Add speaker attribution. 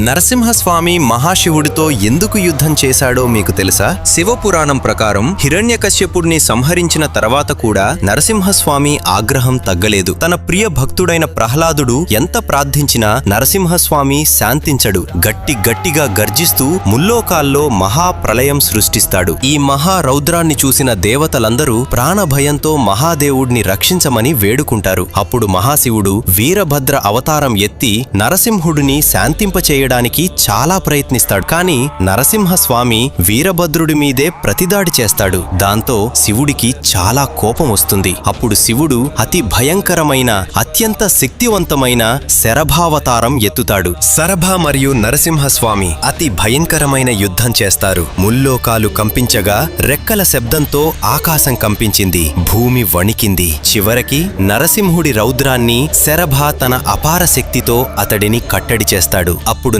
Speaker 1: నరసింహస్వామి మహాశివుడితో ఎందుకు యుద్ధం చేశాడో మీకు తెలుసా? శివపురాణం ప్రకారం హిరణ్యకశ్యపుడిని సంహరించిన తర్వాత కూడా నరసింహస్వామి ఆగ్రహం తగ్గలేదు. తన ప్రియ భక్తుడైన ప్రహ్లాదుడు ఎంత ప్రార్థించినా నరసింహస్వామి శాంతించడు. గట్టి గట్టిగా గర్జిస్తూ ముల్లోకాల్లో మహాప్రలయం సృష్టిస్తాడు. ఈ మహా రౌద్రాన్ని చూసిన దేవతలందరూ ప్రాణభయంతో మహాదేవుడిని రక్షించమని వేడుకుంటారు. అప్పుడు మహాశివుడు వీరభద్ర అవతారం ఎత్తి నరసింహుడిని చేయడానికి చాలా ప్రయత్నిస్తాడు. కానీ నరసింహస్వామి వీరభద్రుడి మీదే ప్రతిదాడి చేస్తాడు. దాంతో శివుడికి చాలా కోపం వస్తుంది. అప్పుడు శివుడు అతి భయంకరమైన అత్యంత శక్తివంతమైన శరభావతారం ఎత్తుతాడు. శరభ మరియు నరసింహస్వామి అతి భయంకరమైన యుద్ధం చేస్తారు. ముల్లోకాలు కంపించగా రెక్కల శబ్దంతో ఆకాశం కంపించింది. భూమి వణికింది. చివరికి నరసింహుడి రౌద్రాన్ని శరభ తన అపార శక్తితో అతడిని కట్టడి చేస్తాడు. అప్పుడు